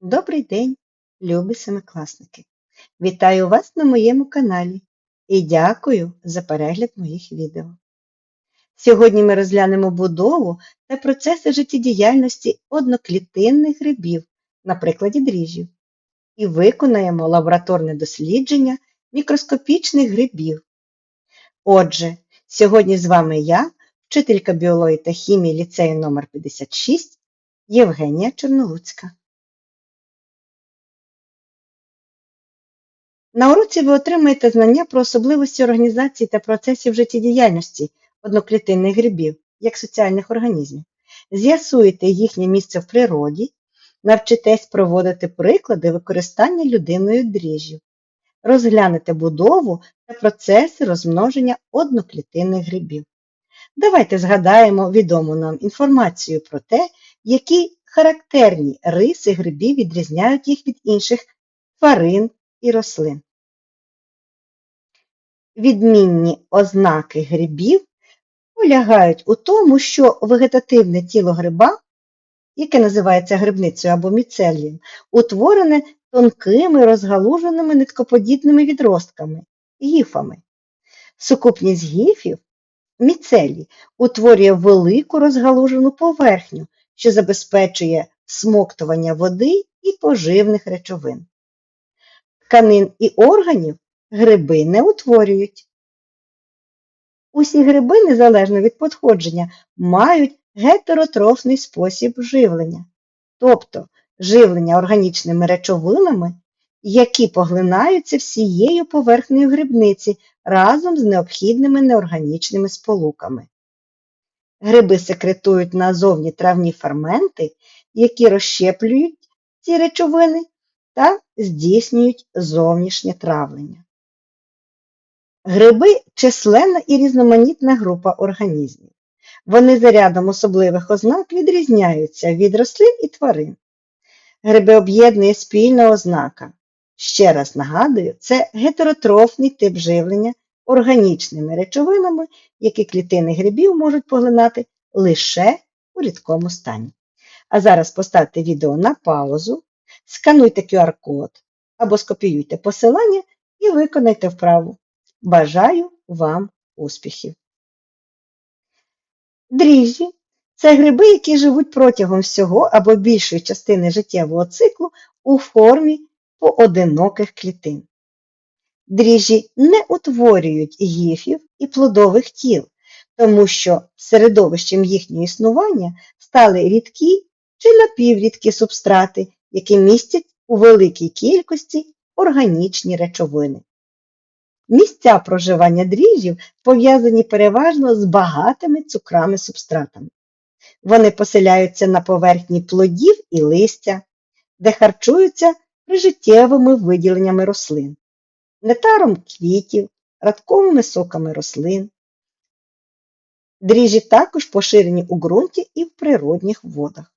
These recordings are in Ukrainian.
Добрий день, любі семикласники! Вітаю вас на моєму каналі і дякую за перегляд моїх відео. Сьогодні ми розглянемо будову та процеси життєдіяльності одноклітинних грибів на прикладі дріжджів і виконаємо лабораторне дослідження мікроскопічних грибів. Отже, сьогодні з вами я, вчителька біології та хімії ліцею номер 56 Євгенія Чорнолуцька. На уроці ви отримаєте знання про особливості організації та процесів життєдіяльності одноклітинних грибів, як соціальних організмів, з'ясуєте їхнє місце в природі, навчитесь проводити приклади використання людиною дріжджів, розглянете будову та процеси розмноження одноклітинних грибів. Давайте згадаємо відому нам інформацію про те, які характерні риси грибів відрізняють їх від інших тварин і рослин. Відмінні ознаки грибів полягають у тому, що вегетативне тіло гриба, яке називається грибницею або міцелієм, утворене тонкими розгалуженими ниткоподібними відростками гіфами. Сукупність гіфів міцелій утворює велику розгалужену поверхню, що забезпечує смоктування води і поживних речовин. Тканин і органів гриби не утворюють. Усі гриби, незалежно від подходження, мають гетеротрофний спосіб живлення, тобто живлення органічними речовинами, які поглинаються всією поверхнею грибниці разом з необхідними неорганічними сполуками. Гриби секретують назовні травні ферменти, які розщеплюють ці речовини та здійснюють зовнішнє травлення. Гриби численна і різноманітна група організмів. Вони за рядом особливих ознак відрізняються від рослин і тварин. Гриби об'єднує спільна ознака. Ще раз нагадую, це гетеротрофний тип живлення органічними речовинами, які клітини грибів можуть поглинати лише у рідкому стані. А зараз поставте відео на паузу, скануйте QR-код або скопіюйте посилання і виконайте вправу. Бажаю вам успіхів! Дріжджі це гриби, які живуть протягом всього або більшої частини життєвого циклу у формі поодиноких клітин. Дріжджі не утворюють гіфів і плодових тіл, тому що середовищем їхнього існування стали рідкі чи напіврідкі субстрати, які містять у великій кількості органічні речовини. Місця проживання дріжджів пов'язані переважно з багатими цукрами субстратами. Вони поселяються на поверхні плодів і листя, де харчуються прижиттєвими виділеннями рослин, нетаром квітів, радковими соками рослин. Дріжджі також поширені у ґрунті і в природних водах.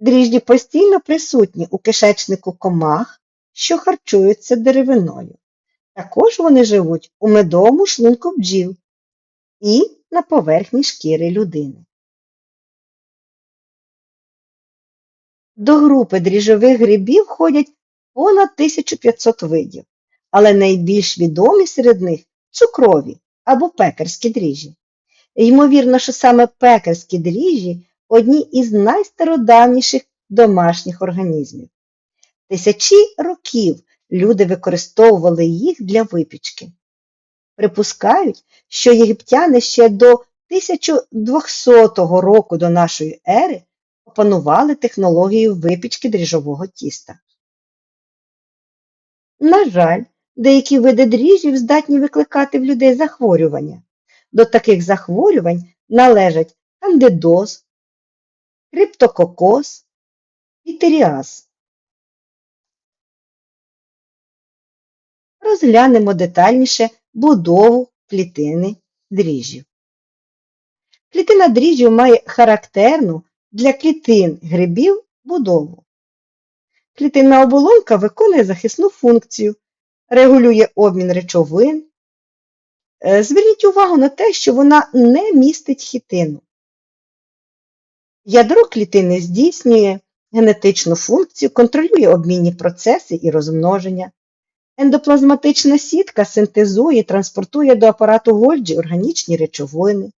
Дріжджі постійно присутні у кишечнику комах, що харчуються деревиною. Також вони живуть у медовому шлунку бджіл і на поверхні шкіри людини. До групи дріжджових грибів входять понад 1500 видів, але найбільш відомі серед них цукрові або пекарські дріжджі. Ймовірно, що саме пекарські дріжджі одні із найстародавніших домашніх організмів. Тисячі років люди використовували їх для випічки. Припускають, що єгиптяни ще до 1200 року до нашої ери опанували технологію випічки дріжджового тіста. На жаль, деякі види дріжджів здатні викликати в людей захворювання. До таких захворювань належать кандидоз, криптококоз і теріаз. Розглянемо детальніше будову клітини дріжджів. Клітина дріжджів має характерну для клітин грибів будову. Клітинна оболонка виконує захисну функцію, регулює обмін речовин. Е, зверніть увагу на те, що вона не містить хітину. Ядро клітини здійснює генетичну функцію, контролює обмінні процеси і розмноження. Ендоплазматична сітка синтезує транспортує до апарату Гольджі органічні речовини,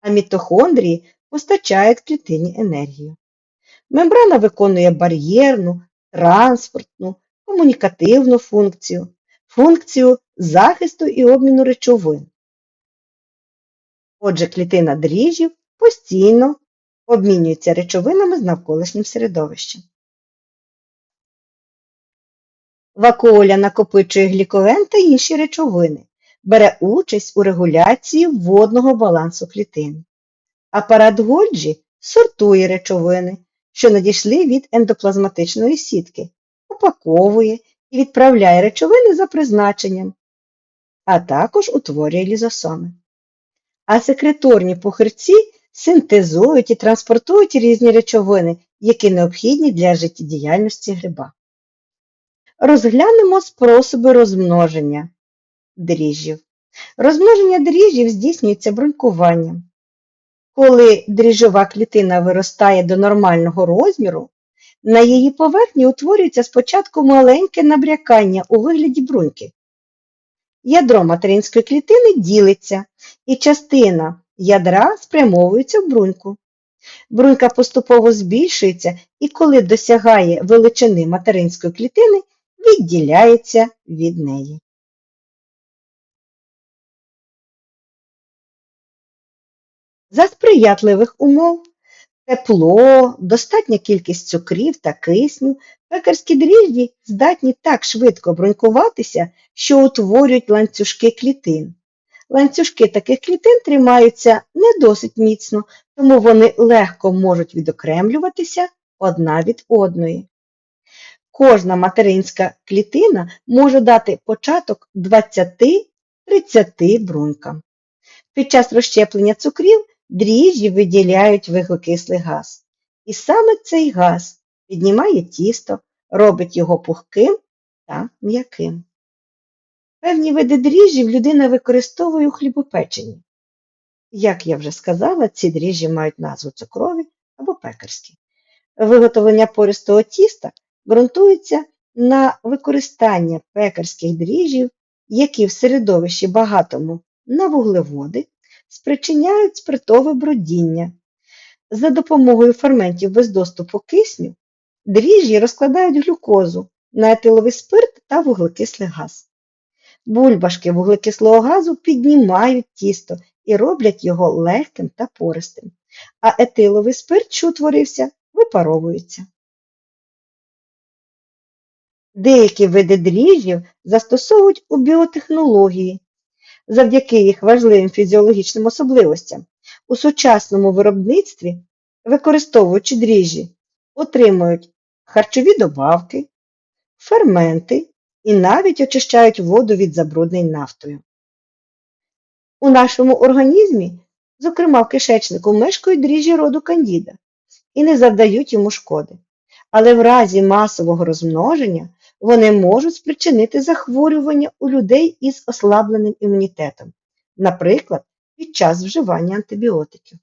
а мітохондрії постачають клітині енергію. Мембрана виконує бар'єрну, транспортну, комунікативну функцію, функцію захисту і обміну речовин. Отже, клітина дріжджів постійно обмінюється речовинами з навколишнім середовищем. Вакуоля накопичує глікоген та інші речовини, бере участь у регуляції водного балансу клітин. Апарат Гольджі сортує речовини, що надійшли від ендоплазматичної сітки, упаковує і відправляє речовини за призначенням, а також утворює лізосоми. А секреторні пухирці синтезують і транспортують різні речовини, які необхідні для життєдіяльності гриба. Розглянемо способи розмноження дріжджів. Розмноження дріжджів здійснюється брунькуванням. Коли дріжджова клітина виростає до нормального розміру, на її поверхні утворюється спочатку маленьке набрякання у вигляді бруньки. Ядро материнської клітини ділиться, і частина ядра спрямовується в бруньку. Брунька поступово збільшується і коли досягає величини материнської клітини, відділяється від неї. За сприятливих умов тепло, достатня кількість цукрів та кисню, пекарські дріжджі здатні так швидко брунькуватися, що утворюють ланцюжки клітин. Ланцюжки таких клітин тримаються не досить міцно, тому вони легко можуть відокремлюватися одна від одної. Кожна материнська клітина може дати початок 20-30 брунькам. Під час розщеплення цукрів дріжджі виділяють вуглекислий газ. І саме цей газ піднімає тісто, робить його пухким та м'яким. Певні види дріжджів людина використовує у хлібопеченні. Як я вже сказала, ці дріжджі мають назву цукрові або пекарські. Виготовлення пористого тіста ґрунтується на використання пекарських дріжджів, які в середовищі багатому на вуглеводи спричиняють спиртове бродіння. За допомогою ферментів без доступу кисню дріжджі розкладають глюкозу на етиловий спирт та вуглекислий газ. Бульбашки вуглекислого газу піднімають тісто і роблять його легким та пористим, а етиловий спирт, що утворився, випаровується. Деякі види дріжджів застосовують у біотехнології. Завдяки їх важливим фізіологічним особливостям у сучасному виробництві, використовуючи дріжджі, отримують харчові добавки, ферменти і навіть очищають воду від забруднень нафтою. У нашому організмі, зокрема в кишечнику, мешкають дріжджі роду кандіда і не завдають йому шкоди. Але в разі масового розмноження вони можуть спричинити захворювання у людей із ослабленим імунітетом, наприклад, під час вживання антибіотиків.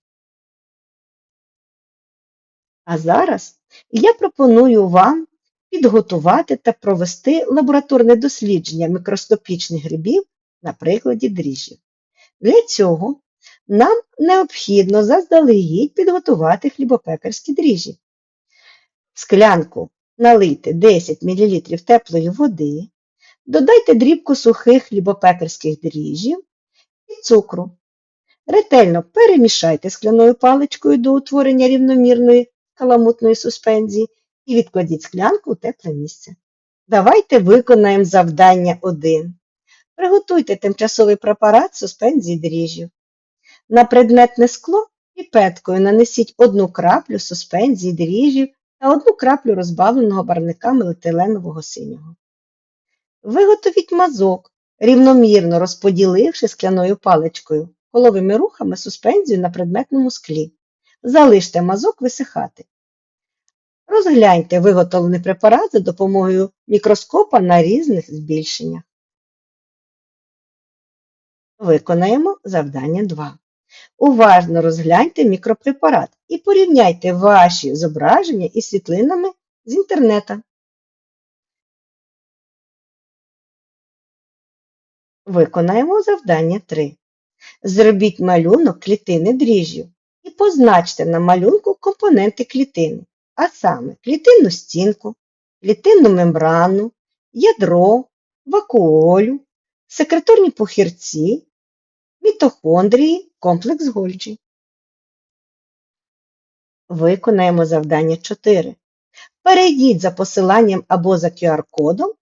А зараз я пропоную вам підготувати та провести лабораторне дослідження мікроскопічних грибів на прикладі дріжджів. Для цього нам необхідно заздалегідь підготувати хлібопекарські дріжджі. Склянку налийте 10 мл теплої води, додайте дрібку сухих хлібопекарських дріжджів і цукру. Ретельно перемішайте скляною паличкою до утворення рівномірної каламутної суспензії і відкладіть склянку у тепле місце. Давайте виконаємо завдання 1. Приготуйте тимчасовий препарат суспензії дріжджів. На предметне скло піпеткою нанесіть одну краплю суспензії дріжджів та одну краплю розбавленого барвниками метиленового синього. Виготовіть мазок, рівномірно розподіливши скляною паличкою коловими рухами суспензію на предметному склі. Залиште мазок висихати. Розгляньте виготовлений препарат за допомогою мікроскопа на різних збільшеннях. Виконаємо завдання 2. Уважно розгляньте мікропрепарат і порівняйте ваші зображення із світлинами з інтернета. Виконаємо завдання 3. Зробіть малюнок клітини дріжджів і позначте на малюнку компоненти клітини, а саме клітинну стінку, клітинну мембрану, ядро, вакуолю, секреторні похірці, мітохондрії, комплекс Гольджі. Виконаємо завдання 4. Перейдіть за посиланням або за QR-кодом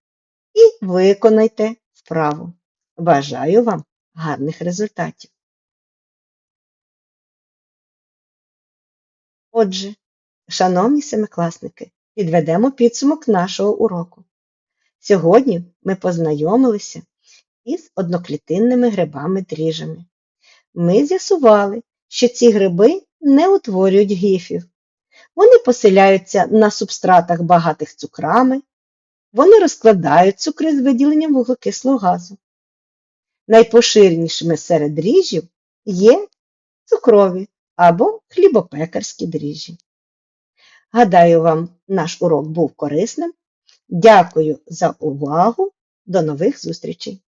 і виконайте вправу. Бажаю вам гарних результатів. Отже, шановні семикласники, підведемо підсумок нашого уроку. Сьогодні ми познайомилися із одноклітинними грибами-дріжами. Ми з'ясували, що ці гриби не утворюють гіфів. Вони поселяються на субстратах багатих цукрами, вони розкладають цукри з виділенням вуглекислого газу. Найпоширенішими серед дріжджів є цукрові або хлібопекарські дріжджі. Гадаю, вам наш урок був корисним. Дякую за увагу. До нових зустрічей!